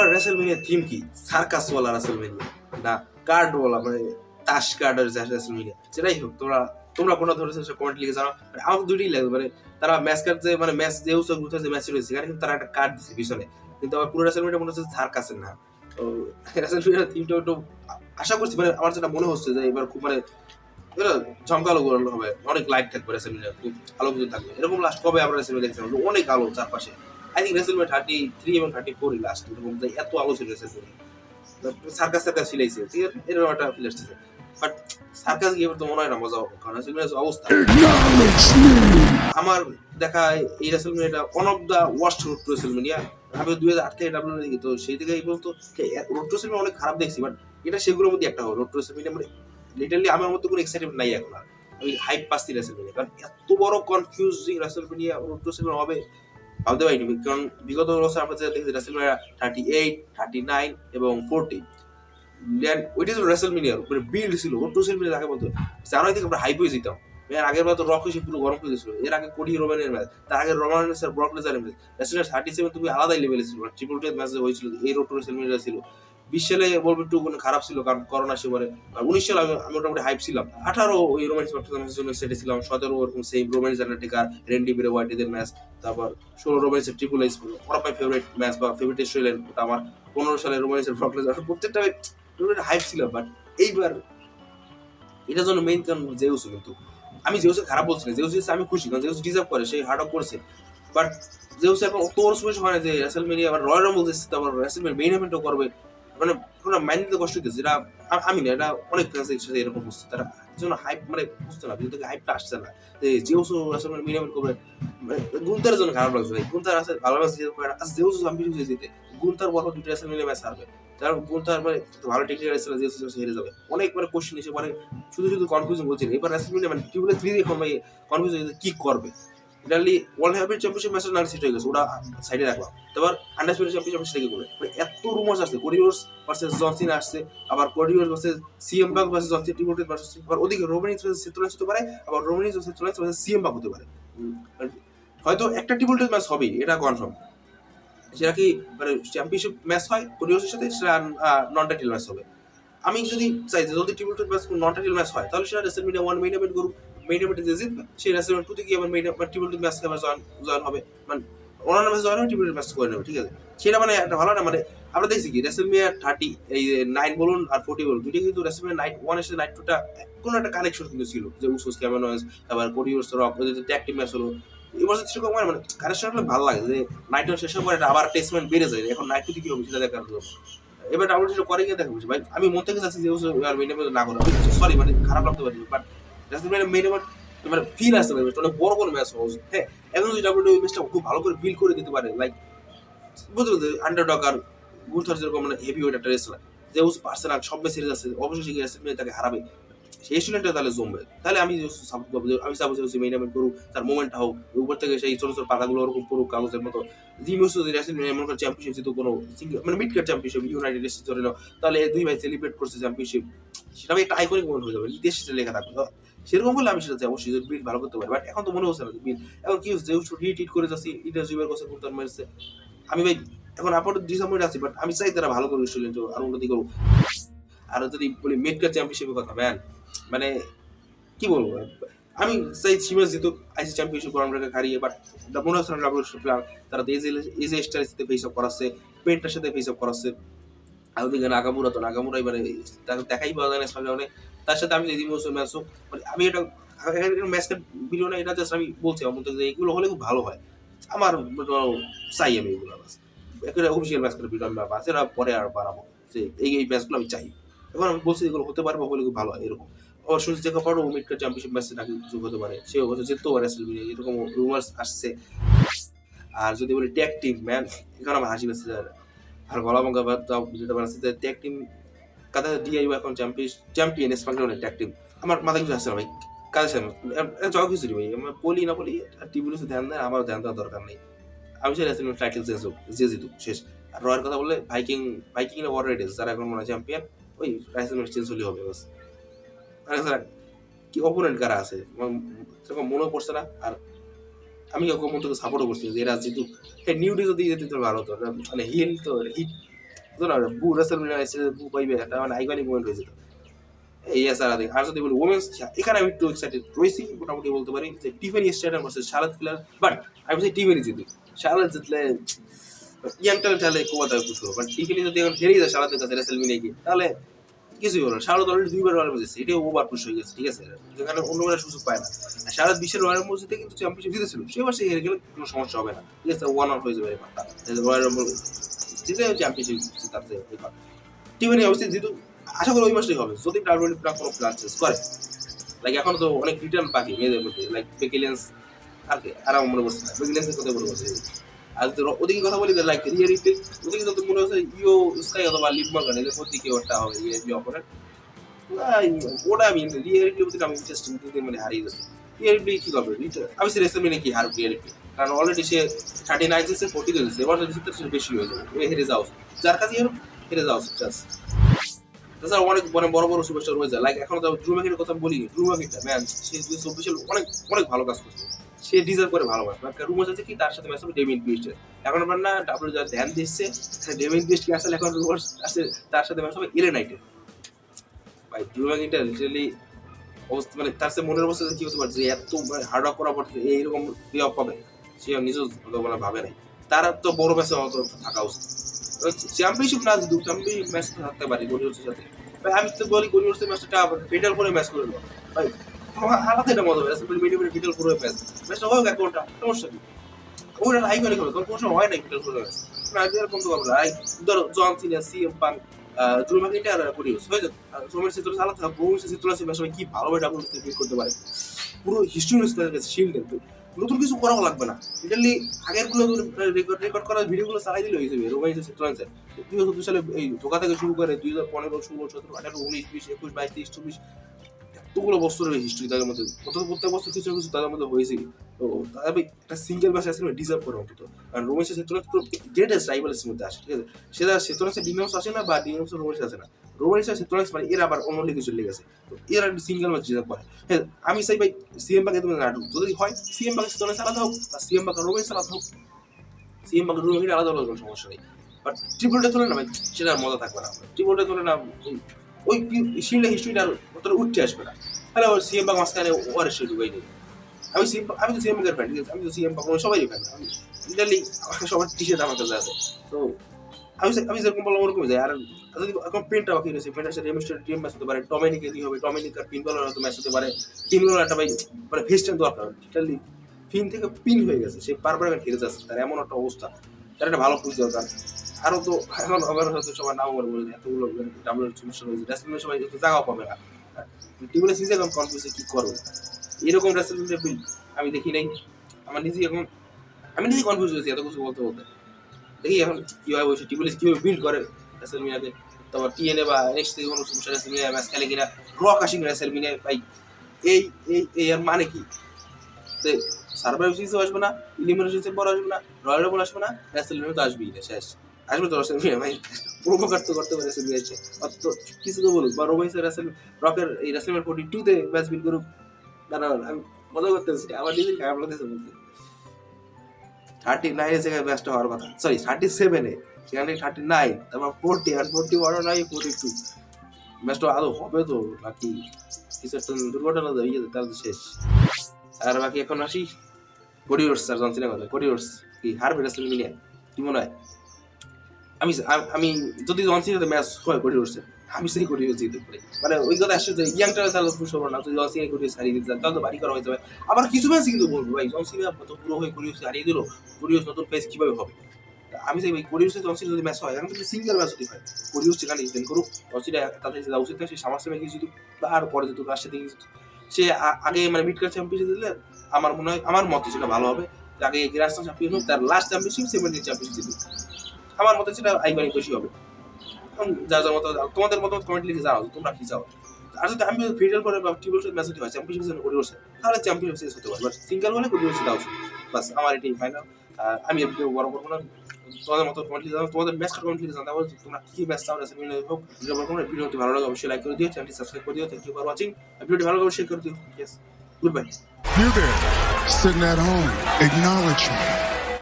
এইবার WrestleMania theme কি? Circus ওয়ালা রেসেলমেনিয়া না কার্ড ওয়ালা মানে তাস কার্ডের রেসেলমেনিয়া সেটাই হোক, তোমরা তোমরা কোনো ধরেছো সে কমেন্ট লিখে জানাও মানে আমার দুটোই লাগবে মানে তারা ম্যাচ কার্ড যে মানে ম্যাচ যে উৎসব যে ম্যাচ রয়েছে, সেখানে কিন্তু তারা একটা কার্ড দিচ্ছে পিছনে। কিন্তু আমার পুরো রেসেলমেনিয়া মনে হচ্ছে সার্কাসের না। তো রেসেলমেনিয়া থিমটা একটু আশা করছি মানে আমার যেটা মনে হচ্ছে যে এবার খুব মানে এটা জমকালো হবে। অনেক লাইট থাকবে রেসেলমেনিয়া খুব আলোকিত থাকবে। এরকম লাস্ট কবে আমরা রেসেলমেনিয়া দেখছিলাম? অনেক আলো চারপাশে। I think WrestleMania thirty three এবং থার্টি ফোরই লাস্ট এরকম যে এত আলো ছিল রেসেলমেনিয়া সার্কাস সার্কাস ফিলাইছে ঠিক আছে? এরকম একটা ফিল আসছে বাট সার্কাস গিয়ে তো মনে হয় না মজা হবে কারণ রেসেলমেনিয়ার অবস্থা। আমার দেখা এই রেসেলমেনিয়াটা one of the worst road to WrestleMania আমি দুই হাজার আট থেকে ডাব্লিউ দেখি তো সেই থেকে এই পর্যন্ত রোড টু রেসেলমেনিয়া অনেক খারাপ দেখছি বাট এটা সেগুলোর মধ্যে একটা হবে রোড টু রেসেলমেনিয়া মানে লিটারলি আমার মতো কোনো এক্সাইটমেন্ট নাই এখন আর। আমি হাইপ পাচ্ছি রেসেলমেনিয়া কারণ এত বড় confusing WrestleMania road to WrestleMania হবে। ভাবতে পারিনি, কারণ বিগত বছর আমরা যেটা দেখেছি WrestleMania thirty eight thirty nine এবং ফোরটি ওইটা ছিল রেসেলমেনিয়ার মানে বিল্ড ছিল, ওর টু রেসেলমেনিয়া তাকে বলতো জানুয়ারি থেকে আমরা হাইপ হয়ে যেতাম এর আগের তো রক এসে পুরো গরম করে দিয়েছিল এর আগে কোডি রোমানের ম্যাচ তার আগে রোমান স্যার ব্রক লেজারের ম্যাচ রেসেলমেনিয়া থার্টি সেভেন তুমি আলাদাই লেভেলে ছিল ট্রিপল টেন ম্যাচ হয়েছিল, এই রোড টু ছিল। বিশ সালে বলব একটু কোনো খারাপ ছিল, কারণ করোনা সেবারে আর উনিশ সালে আমি আমি মোটামুটি হাইপ ছিলাম। আঠারো ওই রোমান্স ম্যাচের জন্য সেটে ছিলাম, সতেরো ওরকম সেম রোমান্স জার্নাটিকার রেন্ডি বেরে হোয়াইটেদের ম্যাচ তারপর ষোলো রোমান্সের ট্রিপল এইচ ওরা মাই ফেভারিট ম্যাচ বা ফেভারিট স্ট্রেলেন ওটা আমার পনেরো সালে রোমান্সের ব্রক লেজার প্রত্যেকটা হাইপ ছিল বাট এইবার এটার জন্য মেইন কারণ জেউস কিন্তু। আমি জেউসে খারাপ বলছি না জেউস আমি খুশি, কারণ জেউস ডিজার্ভ করে সেই হার্ড অফ করেছে। বাট জেউস এখন অত সময় হয় না যে রেসেলমেনিয়া আবার রয়্যাল রাম্বল দিচ্ছে তারপর রেসেলমেনিয়া মেইন ইভেন্টও করবে মানে কোনো মাইন্ড দিতে কষ্ট হচ্ছে যেটা আমি না, এটা অনেক ফ্যান্সের সাথে এরকম হচ্ছে তারা জন্য হাইপ মানে বুঝতে না, যেহেতু হাইপটা আসছে না, যে জেউস রেসেলমেনিয়া মেইন ইভেন্ট করবে মানে গুন্তারের জন্য খারাপ লাগছে। ভাই, গুন্তার আছে ভালো পারে আচ্ছা জেউস আমি যেতে গুন্তার বড় দুটো রেসেলমেনিয়া ম্যাচ হারবে। তার গুন্তার মানে ভালো টেকনিক্যাল হেরে যাবে। অনেক মানে কোশ্চেন এসে মানে শুধু শুধু কনফিউশন বলছে এবার মানে টিউবলে থ্রি এখন ভাই কনফিউশন কি করবে? ইটালি ওয়ার্ল্ড হেভিওয়েট চ্যাম্পিয়নশিপ ম্যাচের নার্সি হয়ে গেছে, ওটা সাইডে রাখলাম। তারপর আন্ডারস্পিড চ্যাম্পিয়নশিপ সেটাকে করে মানে এত রুমার্স আসছে কোরিওর্স ভার্সেস জনসিন আসছে, আবার কোরিওর্স versus CM Punk versus John Cena টিমোটেড versus আবার ওদিকে রোমানিস ভার্সেস সেতুলাস হতে পারে, আবার রোমানিস ভার্সেস সেতুলাস ভার্সেস সিএম বাগ হতে পারে। হয়তো একটা টিমোটেড ম্যাচ হবেই, এটা কনফার্ম সেটা কি মানে চ্যাম্পিয়নশিপ ম্যাচ হয় কোরিওর্সের সাথে, সেটা নন টাইটেল ম্যাচ হবে। আমি যদি চাই যে যদি টিমোটেড ম্যাচ নন টাইটেল ম্যাচ হয়, তাহলে সেটা রেসেলমেনিয়া ওয়ান মেইন ইভেন্ট করুক। মেইন ইভেন্টে যে জিতবে সেই রেসেলমেন্ট টুতে গিয়ে আবার মেইন টিমোটেড ম্যাচ আবার জয়েন জয়েন হবে। মানে অন্যান্য ম্যাচ জয়েন হবে টিমোটেড ম্যাচ করে নেবে, ঠিক আছে? সেটা মানে একটা ভালো না মানে আমরা দেখছি কি রেসেলমিয়া থার্টি এই নাইন বলুন আর ফোর্টি বলুন দুটি কিন্তু রেসেলমিয়া নাইট ওয়ানের সাথে নাইট টুটা কোনো একটা কানেকশন কিন্তু ছিল। যে উসোস ক্যামেনস তারপর কোরিওস রক যে টিম ম্যাচ হলো এবার সেরকম মানে মানে কানেকশন হলে ভালো লাগে। যে নাইট শেষ হওয়ার আবার টেস্টমেন্ট বেড়ে যায়। এখন নাইট কি হবে সেটা দেখার জন্য। এবার ডাবল সেটা করে গিয়ে দেখা ভাই, আমি মন থেকে যাচ্ছি যে আর মেইন না করে সরি মানে খারাপ লাগতে পারি। বাট রেসেলমিয়া মেইন মানে ফিল আসতে পারবে অনেক বড় কোনো ম্যাচ হবে হ্যাঁ এখন যদি ডাব্লিউ ম্যাচটা খুব ভালো করে বিল করে দিতে পারে লাইক বুঝতে বুঝতে আন্ডার আর গুন্থার যেরকম মানে হেভি ওয়েট একটা রেসলার যে পার্সোনাল সব ম্যাচ সিরিজ আছে, অবশ্যই গিয়ে রেসেলমিয়া তাকে হারাবে। সেই স্টুডেন্টটা তাহলে জমবে তাহলে আমি আমি সাপোজ হচ্ছে মেইন করুক, তার মোমেন্টটা হোক, উপর থেকে সেই ছোট ছোট পাতাগুলো ওরকম পড়ুক, কাগজের মতো। জিমিউস এমন করে চ্যাম্পিয়নশিপ জিতো কোনো মানে mid card championship United States ধরে নাও, তাহলে দুই ভাই সেলিব্রেট করছে চ্যাম্পিয়নশিপ সেটা আমি একটা আইকনিক মোমেন্ট হয়ে যাবে দেশ লেখা থাকবে। সেরকম হলে আমি সেটা অবশ্যই বিল ভালো করতে পারি। বাট এখন তো মনে হচ্ছে না বিল এখন কি হচ্ছে হিট হিট করে যাচ্ছি ইন্টার জিবের কাছে কুর্তার মেরেছে আমি ভাই, এখন আপাতত ডিসঅ্যাপয়েন্ট আছি বাট আমি চাই তারা ভালো করে স্টুডেন্ট আর উন্নতি করুক। আর যদি বলি মেডকার চ্যাম্পিয়নশিপের কথা ম্যান মানে কি বলব? আমি চাই সিমেন্স জিতুক আইসি চ্যাম্পিয়নশিপ গরমটাকে হারিয়ে বাট মনে হচ্ছে না প্লেয়ার তারা তো এজে স্টারের সাথে ফেস অফ করাচ্ছে পেন্টার সাথে ফেস অফ করাচ্ছে। আর ওদিকে নাগামুরা তো নাগামুরা এবারে তাকে দেখাই পাওয়া যায় না সামনে তার সাথে আমি যদি ইমোশন ম্যাচ হোক মানে আমি এটা ম্যাচের ভিডিও না এটা জাস্ট আমি বলছি, আমার মধ্যে এগুলো হলে খুব ভালো হয়। আমার চাই আমি এগুলো একটা অফিসিয়াল ম্যাচ করে ভিডিও আমি বাস এরা পরে আর বাড়াবো। যে এই এই ম্যাচগুলো আমি চাই। এখন আমি বলছি এগুলো হতে পারব হলে খুব ভালো হয়, এরকম। আবার শুনছি যে কাপড় মিটকা চ্যাম্পিয়নশিপ ম্যাচে নাকি যোগ হতে পারে। সেও হয়তো জিততেও পারে সেলফি এরকম রুমার্স আসছে। আর যদি বলি ট্যাগ টিম ম্যান এখানে আমার হাসি পাচ্ছে আর গলা বঙ্গা বা তাও যেটা বানাচ্ছে ট্যাগ টিম কাদা ডিআইও এখন চ্যাম্পিয়ন চ্যাম্পিয়ন স্পাংডনের ট্যাগ টিম আমার মাথা কিছু আসছে না ভাই। কাজে জগ কিছু ভাই। আমি বলি না বলি টিভির ধ্যান দেয় আমার ধ্যান দেওয়ার দরকার নেই। আমি চাই রেসলিং টাইটেল চেঞ্জ হোক যে জিতুক শেষ। আর রয়ের কথা বললে ভাইকিং ভাইকিং না ওয়ার রেডেস যারা এখন মনে হয় চ্যাম্পিয়ন ওই রেসলিং চেঞ্জ হলেই হবে, বাস। কি অপোনেন্ট কারা আছে সেরকম মনে পড়ছে না আর আমি কমন থেকে সাপোর্টও করছি যে এরা জিতুক হ্যাঁ নিউ যদি যেতে তো ভালো হতো মানে হিল তো হিট না বু রেসেলমিনিয়া এসে বু পাইবে এটা মানে আইকনিক মোমেন্ট হয়েছে তো এই আছে আর আর যদি বলি ওমেন্স এখানে আমি একটু এক্সাইটেড রয়েছি মোটামুটি বলতে পারি যে Tiffany stadium versus Charlotte Flair but আমি বলছি টিফেনি জিতবে শারদ জিতলে ইয়াং তাহলে কোয়াটা বুঝব বাট টিফেনি যদি এখন হেরে যায় শারদের কাছে রেসেলমিনিয়া গিয়ে তাহলে কিছুই হলো শারদ অলরেডি দুইবার রয়্যাল বুঝেছে এটাও ওভার পুশ হয়ে গেছে, ঠিক আছে? যেখানে অন্য বেলা সুযোগ পায় না। আর শারদ বিশ্বের রয়্যাল মসজিদে কিন্তু চ্যাম্পিয়নশিপ জিতেছিল। সে হেরে গেলে কোনো সমস্যা হবে না। ঠিক আছে? ওয়ান আউট হয়ে যাবে এবার রয়্যাল রম্বল জিতে চ্যাম্পিয়নশিপ জিতাতে এবার। টিফেনি অবশ্যই জিতু আশা করি ওই মাসটাই হবে। যদি ডাব্লিউডি প্রাক কোনো প্ল্যান চেঞ্জ করে। লাইক এখন তো অনেক রিটার্ন বাকি মেয়েদের মধ্যে। লাইক বেকিলেন্স আর কি আর মনে পড়ছে না। বেকিলেন্সের কথা মনে পড়ছে আর ওদিকে কথা বলি লাইক রিয়া রিপ্লে ওদিকে তো মনে হচ্ছে ইও স্কাই অথবা লিপ মর্গান এদের মধ্যে কেউ একটা হবে ইয়ে যে অপোনেন্ট ওটা আমি রিয়া প্রতি আমি ইন্টারেস্টিং দিন মানে হারিয়ে গেছে। রিয়া রিপ্লে কি করবে আমি সে রেসেলমেনে কি হারবে রিয়া রিপ্লে কারণ অলরেডি সে থার্টি নাইন জিতছে ফোর্টি জিতছে এবার জিততে সে বেশি হয়ে যাবে। হেরে যাও। যার কাছে হেরো হেরে যাও জাস্ট তাছাড়া অনেক মানে বড় বড় সুপারস্টার রয়েছে। লাইক এখন তো ড্রু কথা বলি ড্রু ম্যাকেটা ম্যান সে দুই চব্বিশে অনেক অনেক ভালো কাজ করছে। সে ডিজার্ভ করে ভালো ম্যাচ রুমাস আছে কি, তার সাথে ম্যাচ হবে ডেমিন বিস্টের এখন আপনার না ডাব্লিউ যা ধ্যান দিচ্ছে ডেমিন বিস্ট কি আসলে এখন রুমাস আছে, তার সাথে ম্যাচ হবে ইলে নাইটের ভাই ড্রু ম্যাকিনটা লিটারালি অবস্থা মানে তার সাথে মনের অবস্থা কি হতে পারে? যে এত মানে হার্ড ওয়ার্ক করার পর এইরকম প্লে অফ পাবে, সে নিজেও মানে ভাবে নাই। তার তো বড় ম্যাচে অত থাকা উচিত। চ্যাম্পিয়নশিপ না জিতুক চ্যাম্পিয়নশিপ ম্যাচ থাকতে পারি গরিবসের সাথে। ভাই, আমি তো বলি গরিবসের ম্যাচটা ফেডাল করে ম্যাচ করে নেব ভাই আলাদা এটা করে ঘণ্টা সমস্যা কি? ওটা আইকনিক হবে কোনো সময় হয় না করে আলাদা কি ভালোভাবে করতে পারে। পুরো হিস্ট্রি করে শিল্ডের নতুন কিছু করাও লাগবে না। লিটারলি আগেরগুলো রেকর্ড রেকর্ড করা ভিডিওগুলো চালাই দিলে হয়ে যাবে রোমাই দুই হাজার দুই সালে এই ধোকা থেকে শুরু করে দুই হাজার পনেরো, ষোলো, সতেরো, আঠারো, উনিশ, বিশ, একুশ, বাইশ, তেইশ, চব্বিশ এতগুলো বছরের হিস্ট্রি তাদের মধ্যে অন্তত প্রত্যেক বছর কিছু কিছু তাদের মধ্যে হয়েছে তো তাদের একটা সিঙ্গেল ম্যাচ আসলে ডিজার্ভ করে অন্তত। কারণ রোমেন্সের সেক্টরান্স পুরো গ্রেটেস্ট রাইভালের মধ্যে আসে, ঠিক আছে? সেটা সেক্টরান্সের ডিমেন্স আসে না বা ডিমেন্স রোমেন্স আসে না। আর সেক্টরান্স মানে এরা আবার অন্য লিগে চলে গেছে তো এরা সিঙ্গেল ম্যাচ ডিজার্ভ করে। হ্যাঁ আমি চাই ভাই সিএম বাকে তুমি নাটক, যদি হয় সিএম বাকে সেক্টরান্স আলাদা হোক বা সিএম বাকে রোমেন্স আলাদা হোক সিএম বাকে রোমেন্স আলাদা হলে কোনো সমস্যা নেই। বাট ট্রিপলটা তোলে না ভাই সেটা মজা থাকবে না। ট্রিপলটা তোলে না ওই শিল্ডে হিস্ট্রিটা অতটা উঠতে আসবে না। তাহলে ওর সিএম বাগ মাঝখানে ওর নেই আমি সিএম আমি তো সিএম ফ্যান আমি তো সিএম বাগ সবাই ফ্যান আমি লিটারলি সবার টি শার্ট তো আমি আমি যেরকম বললাম যাই আর যদি এখন প্রিন্টটা বাকি রয়েছে রেমিস্টার টিম ম্যাচ হতে পারে হবে টমেনিক আর পিন বলার হয়তো ম্যাচ হতে পারে। পিন বলার একটা ভাই মানে ফেস্টেন দরকার লিটারলি ফিন থেকে পিন হয়ে গেছে, সে বারবার হেরে যাচ্ছে, তার এমন একটা অবস্থা। তার একটা ভালো পুজ দরকার। আরও তো এখন আমার হয়তো সবার নাম বলে বলে, এতগুলো ডাবল সমস্যা রয়েছে রেসলিংয়ে সবাই একটু জায়গাও পাবে না। টিমুলে সিজে এখন কনফিউজে কি করব? এরকম রেসলিংয়ের বিল আমি দেখি নাই। আমার নিজে এখন আমি নিজে কনফিউজ হয়েছি এত কিছু বলতে বলতে। দেখি এখন কীভাবে বসে টিমুলে কীভাবে বিল্ড করে রেসলমিনাতে তারপর টিএনএ বা নেক্সট থেকে কোনো সমস্যা রেসলমিনা ম্যাচ খেলে কিনা। র কাশিং রেসলমিনা ভাই। এই এই এই এর মানে কি? সার্ভাইভ সিরিজও আসবে না ইলিমিনেশন পর আসবে না, রয়্যাল রাবল আসবে না রেসলমিনা তো আসবেই না শেষ। আসবে তো রেসলমিনা ভাই। প্রোভোকার তো করতে পারে রেসলমিনা এসে অত কিছু তো বলুক, বা রোমাইস রেসল রকের এই রেসলমিনা ফোর্টি টুতে ম্যাচ বিল করুক, না আমি মজা করতেছি আমার নিজের খারাপ লাগতেছে বলতে। থার্টি নাইনের জায়গায় ম্যাচটা হওয়ার কথা। সরি থার্টি সেভেনে সেখানে থার্টি নাইন তারপর ফোরটি আর ফোরটি ওয়ান নাই ফোরটি টু ম্যাচটা আদৌ হবে তো, নাকি কিছু একটা দুর্ঘটনা যেতে তাহলে শেষ। আর বাকি এখন আসি। কোডিওর্স আর জনসিনা কথা। কোডিওর্স কি হারবে রেসলমিনিয়া কি মনে হয়? আমি আমি যদি জনসিনাতে ম্যাচ হয় কোডিওর্সের আমি সেই কোডিওর্স জিতে পারি মানে ওই কথা আসছে যে ইয়াংটা তাহলে পুশ হবে না। যদি জনসিনা কোডিওর্স হারিয়ে দিতে তাহলে তো বাড়ি করা হয়ে যাবে। আবার কিছু ম্যাচ কিন্তু বলব, ভাই জনসিনা তো পুরো হয়ে কোডিওর্স হারিয়ে দিল। কোডিওর্স নতুন ফেস কীভাবে হবে? আমি চাই, ভাই কোরিয়াসে জনসিনা যদি ম্যাচ হয়, এখন যদি সিঙ্গেল ম্যাচ যদি হয় কোরিয়াস সেখানে ডিফেন্ড করুক। জনসিনা তাদের যে উচিত সে সামার সেমে গিয়ে জিতুক। আর পরে জিতুক আর সাথে সে আগে মানে মিড কার চ্যাম্পিয়নশিপ দিলে আমার মনে হয়, আমার মতে সেটা ভালো হবে। আগে গ্রাস চ্যাম্পিয়ন হোক, তার লাস্ট চ্যাম্পিয়নশিপ সেভেন্টিন চ্যাম্পিয়নশিপ জিতুক। আমার মতে সেটা আইকনিক খুশি হবে। যা যা মতো, তোমাদের মতো কমেন্ট লিখে জানাও, তোমরা কি চাও? আর যদি আমি ফিডাল করে বা টিবল ম্যাচ হতে হয় চ্যাম্পিয়নশিপ কোরিয়াসে তাহলে চ্যাম্পিয়নশিপ হতে পারে। বাট সিঙ্গেল হলে কোরিয়াসে দেওয়া উচিত বাস আমার এটাই ফাইনাল আমি বড় করব না। তোমাদের মতো কমেন্ট লিখে তোমাদের বেস্ট কমেন্ট লিখে জানাতে তোমরা কি ম্যাচ চাও রেসিপি হোক ভিডিওটি ভালো লাগে অবশ্যই লাইক করে দিও চ্যানেলটি সাবস্ক্রাইব করে দিও। থ্যাংক ইউ ফর ওয়াচিং ভিডিওটি ভালো লাগে শেয়ার করে দিও। Yes good bye You there, sitting at home, acknowledge me.